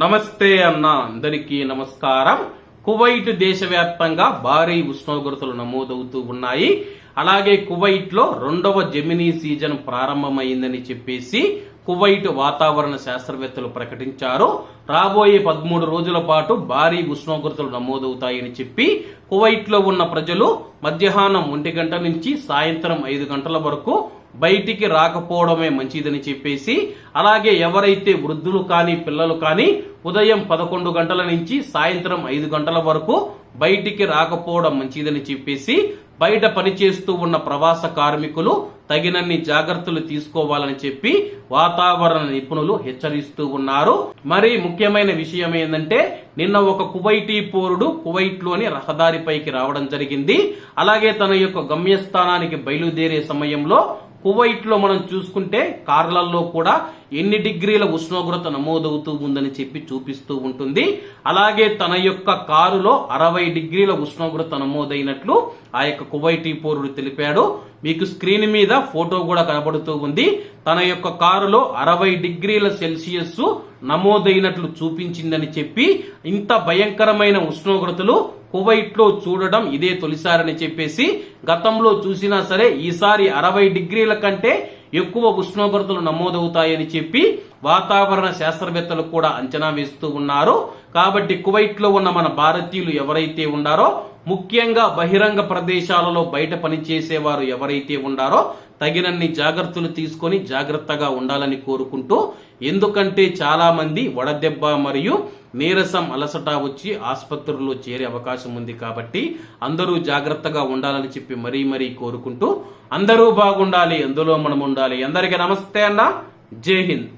నమస్తే అన్న అందరికీ నమస్కారం. కువైట్ దేశవ్యాప్తంగా భారీ ఉష్ణోగ్రతలు నమోదవుతూ ఉన్నాయి. అలాగే కువైట్లో రెండవ జెమినీ సీజన్ ప్రారంభమైందని చెప్పేసి కువైట్ వాతావరణ శాస్త్రవేత్తలు ప్రకటించారు. రాబోయే పదమూడు రోజుల పాటు భారీ ఉష్ణోగ్రతలు నమోదవుతాయని చెప్పి కువైట్లో ఉన్న ప్రజలు మధ్యాహ్నం ఒంటి గంట నుంచి సాయంత్రం ఐదు గంటల వరకు బయటికి రాకపోవడమే మంచిదని చెప్పేసి అలాగే ఎవరైతే వృద్ధులు కానీ పిల్లలు కానీ ఉదయం పదకొండు గంటల నుంచి సాయంత్రం ఐదు గంటల వరకు బయటికి రాకపోవడం మంచిదని చెప్పేసి బయట పనిచేస్తూ ఉన్న ప్రవాస కార్మికులు తగినన్ని జాగ్రత్తలు తీసుకోవాలని చెప్పి వాతావరణ నిపుణులు హెచ్చరిస్తూ ఉన్నారు. మరి ముఖ్యమైన విషయం ఏంటంటే నిన్న ఒక కువైటీ పౌరుడు కువైట్లోని రహదారిపైకి రావడం జరిగింది. అలాగే తన యొక్క గమ్యస్థానానికి బయలుదేరే సమయంలో కువైట్లో మనం చూసుకుంటే కార్లలో కూడా ఎన్ని డిగ్రీల ఉష్ణోగ్రత నమోదవుతూ ఉందని చెప్పి చూపిస్తూ ఉంటుంది. అలాగే తన యొక్క కారులో అరవై డిగ్రీల ఉష్ణోగ్రత నమోదైనట్లు ఆ యొక్క కువైటీ పౌరుడు తెలిపాడు. మీకు స్క్రీన్ మీద ఫోటో కూడా కనబడుతూ ఉంది. తన యొక్క కారులో అరవై డిగ్రీల సెల్సియస్ నమోదైనట్లు చూపించిందని చెప్పి ఇంత భయంకరమైన ఉష్ణోగ్రతలు కువైట్లో చూడడం ఇదే తొలిసారని చెప్పేసి గతంలో చూసినా సరే ఈసారి అరవై డిగ్రీల కంటే ఎక్కువ ఉష్ణోగ్రతలు నమోదవుతాయని చెప్పి వాతావరణ శాస్త్రవేత్తలు కూడా అంచనా వేస్తూ ఉన్నారు. కాబట్టి కువైట్లో ఉన్న మన భారతీయులు ఎవరైతే ఉన్నారో ముఖ్యంగా బహిరంగ ప్రదేశాలలో బయట పనిచేసేవారు ఎవరైతే ఉండారో తగినన్ని జాగ్రత్తలు తీసుకొని జాగ్రత్తగా ఉండాలని కోరుకుంటూ ఎందుకంటే చాలా మంది వడదెబ్బ మరియు నీరసం అలసట వచ్చి ఆసుపత్రుల్లో చేరే అవకాశం ఉంది కాబట్టి అందరూ జాగ్రత్తగా ఉండాలని చెప్పి మరీ మరీ కోరుకుంటూ అందరూ బాగుండాలి అందులో మనం ఉండాలి అందరికీ నమస్తే అన్న. జై హింద్.